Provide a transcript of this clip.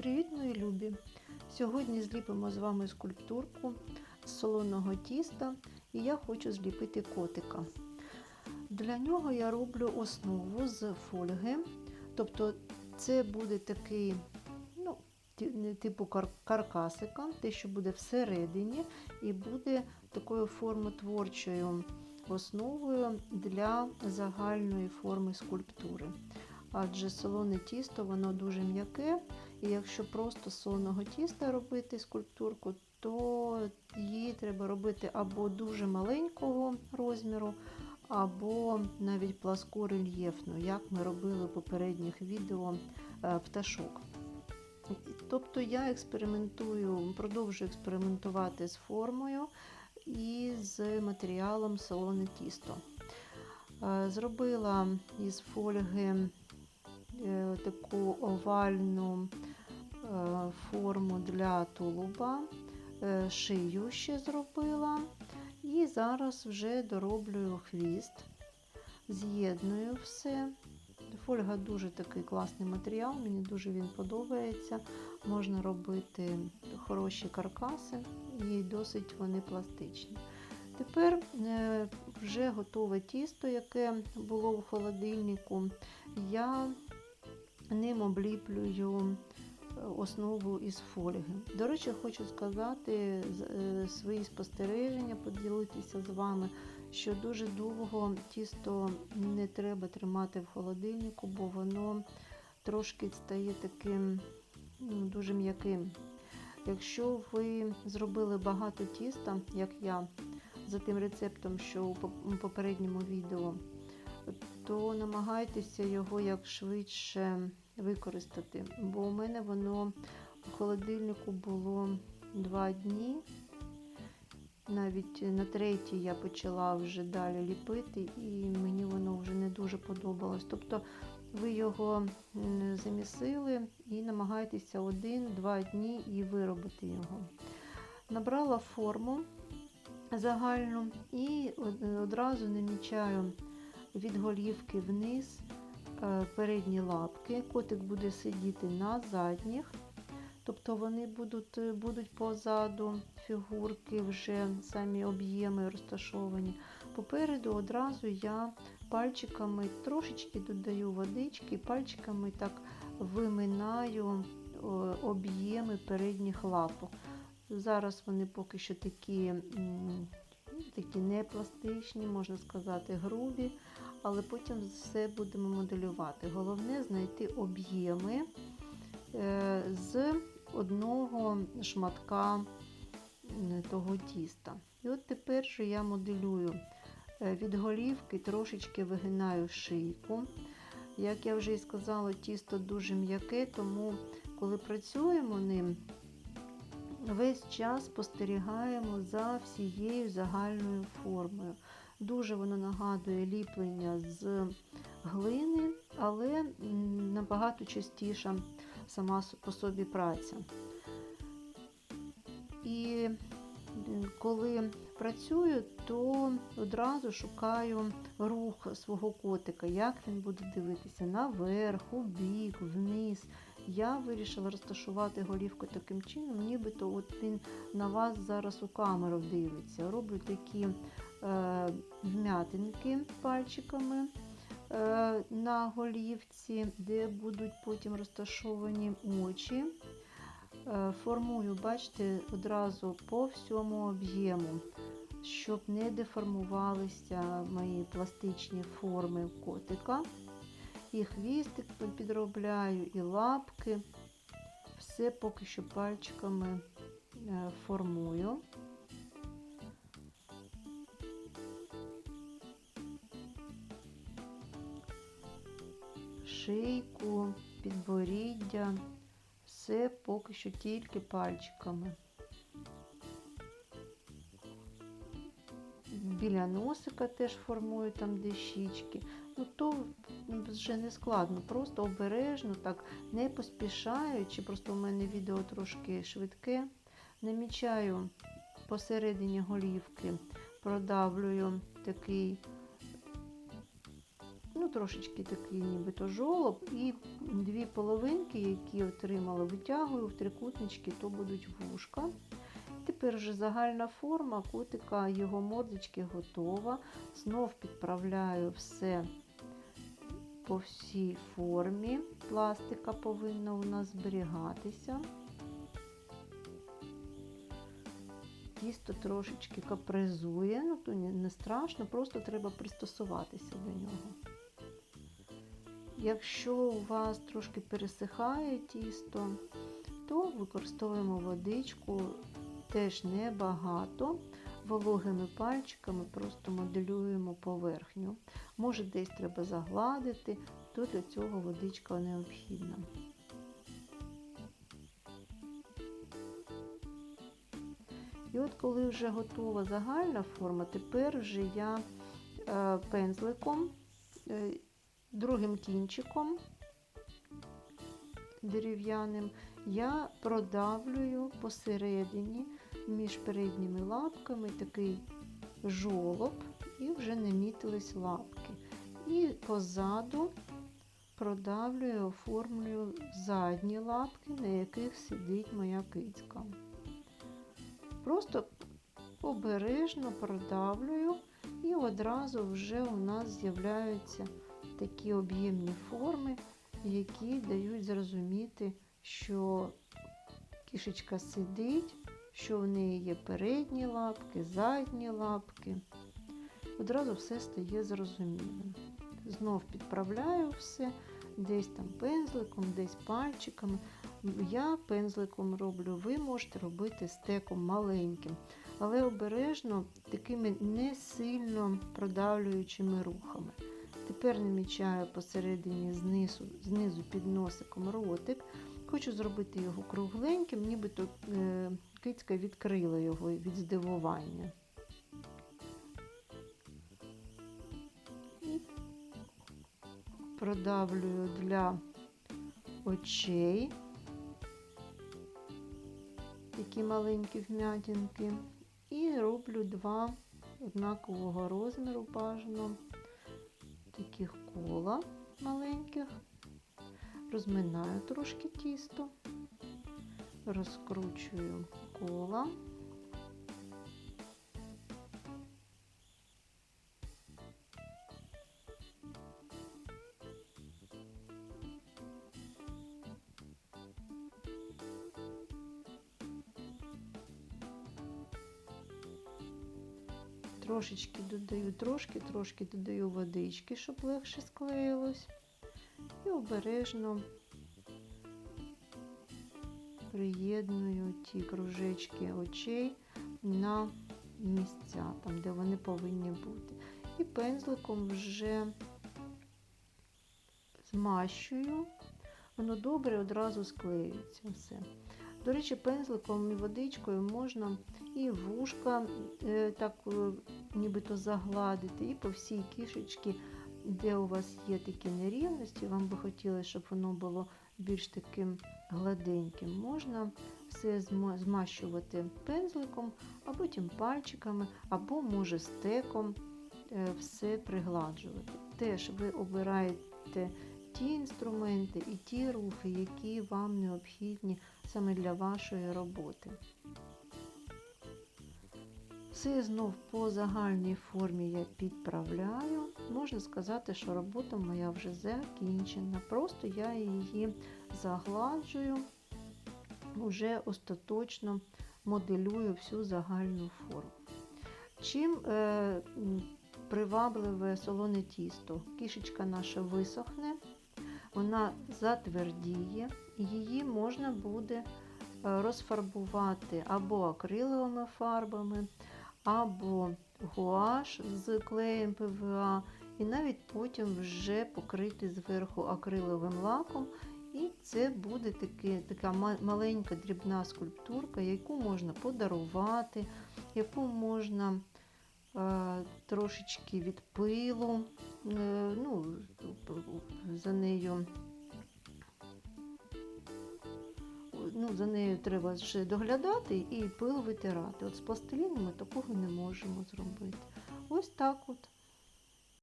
Привіт, мої любі! Сьогодні зліпимо з вами скульптурку з солоного тіста і я хочу зліпити котика. Для нього я роблю основу з фольги. Тобто це буде такий ну, типу каркасика, те, що буде всередині, і буде такою формотворчою основою для загальної форми скульптури. Адже солоне тісто воно дуже м'яке, і якщо просто солоного тіста робити скульптурку, то її треба робити або дуже маленького розміру, або навіть пласко рельєфну, як ми робили в попередніх відео е, пташок. Тобто я експериментую, продовжую експериментувати з формою і з матеріалом солоне тісто. Е, Зробила із фольги таку овальну е, форму для тулуба, е, шию ще зробила. І зараз вже дороблюю хвіст, з'єдную все. Фольга дуже такий класний матеріал, мені дуже він подобається. Можна робити хороші каркаси і досить вони пластичні. Тепер е, вже готове тісто, яке було в холодильнику. Я ним обліплюю е, основу із фольги. До речі, хочу сказати е, свої спостереження, поділитися з вами, що дуже довго тісто не треба тримати в холодильнику, бо воно трошки стає таким ну, дуже м'яким. Якщо ви зробили багато тіста, як я, за тим рецептом, що у попередньому відео, то намагайтеся його як швидше використати. Бо у мене воно в холодильнику було два дні. Навіть на третій я почала вже далі ліпити, і мені воно вже не дуже подобалось. Тобто ви його замісили і намагайтеся один-два дні і виробити його. Набрала форму загальну і одразу намічаю від голівки вниз е, передні лапки. Котик буде сидіти на задніх, тобто вони будуть, е, будуть позаду фігурки, вже самі об'єми розташовані. Попереду одразу я пальчиками трошечки додаю водички, пальчиками так виминаю об'єми передніх лапок. Зараз вони поки що такі, такі не пластичні, можна сказати, грубі, але потім все будемо моделювати. Головне знайти об'єми е, з одного шматка того тіста. І от тепер же я моделюю Е, від голівки, трошечки вигинаю шийку. Як я вже і сказала, тісто дуже м'яке, тому коли працюємо ним, весь час спостерігаємо за всією загальною формою. Дуже воно нагадує ліплення з глини, але набагато частіша сама по собі праця. І коли працюю, то одразу шукаю рух свого котика, як він буде дивитися наверх, у бік, вниз. Я вирішила розташувати голівку таким чином, нібито от він на вас зараз у камеру дивиться. Роблю такі е, вм'ятинки пальчиками е, на голівці, де будуть потім розташовані очі. Е, формую, бачите, одразу по всьому об'єму, щоб не деформувалися мої пластичні форми котика. І хвістик підробляю, і лапки. Все поки що пальчиками е, формую. Шийку, підборіддя, все поки що тільки пальчиками. Біля носика теж формую там де щічки. Ну то вже не складно, просто обережно, так не поспішаючи, просто у мене відео трошки швидке. Намічаю посередині голівки, продавлюю такий, ну трошечки такий нібито жолоб, і дві половинки, які отримала, витягую в трикутнички, то будуть вушка. Тепер вже загальна форма котика, його мордочки готова. Знов підправляю все по всій формі. Пластика повинна у нас зберігатися. Тісто трошечки капризує, ну то не страшно, просто треба пристосуватися до нього. Якщо у вас трошки пересихає тісто, то використовуємо водичку теж небагато. Вологими пальчиками просто моделюємо поверхню. Може, десь треба загладити, то для цього водичка необхідна. І от коли вже готова загальна форма, тепер вже я е, пензликом, е, другим кінчиком дерев'яним я продавлюю посередині між передніми лапками такий жолоб, і вже намітились лапки. І позаду продавлюю, оформлюю задні лапки, на яких сидить моя кицька. Просто обережно продавлюю, і одразу вже у нас з'являються такі об'ємні форми, які дають зрозуміти, що кішечка сидить, що в неї є передні лапки, задні лапки. Одразу все стає зрозумілим. Знов підправляю все, десь там пензликом, десь пальчиками. Я пензликом роблю, ви можете робити стеком маленьким, але обережно такими не сильно продавлюючими рухами. Тепер намічаю посередині знизу, знизу під носиком ротик. Хочу зробити його кругленьким, нібито е, кицька відкрила його від здивування. І продавлюю для очей такі маленькі вмятинки. І роблю два однакового розміру бажано таких кола маленьких. Розминаю трошки тісто, розкручую кола. Трошечки додаю, трошки, трошки додаю водички, щоб легше склеїлось. І обережно приєдную ті кружечки очей на місця, там, де вони повинні бути. І пензликом вже змащую, воно добре одразу склеюється все. До речі, пензликом і водичкою можна і вушка е, так е, нібито загладити, і по всій кішечці, де у вас є такі нерівності, вам би хотілося, щоб воно було більш таким гладеньким. Можна все змащувати пензликом, а потім пальчиками, або, може, стеком е, все пригладжувати. Теж ви обираєте ті інструменти і ті рухи, які вам необхідні саме для вашої роботи. Все знов по загальній формі я підправляю. Можна сказати, що робота моя вже закінчена. Просто я її загладжую, вже остаточно моделюю всю загальну форму. Чим е, привабливе солоне тісто, кішечка наша висохне, вона затвердіє, її можна буде е, розфарбувати або акриловими фарбами, або гуаш з клеєм ПВА, і навіть потім вже покрити зверху акриловим лаком. І це буде таки, така маленька дрібна скульптурка, яку можна подарувати, яку можна е, трошечки від пилу, е, ну, за нею ну, за нею треба ще доглядати і пил витирати. От з пластиліну ми такого не можемо зробити. Ось так от.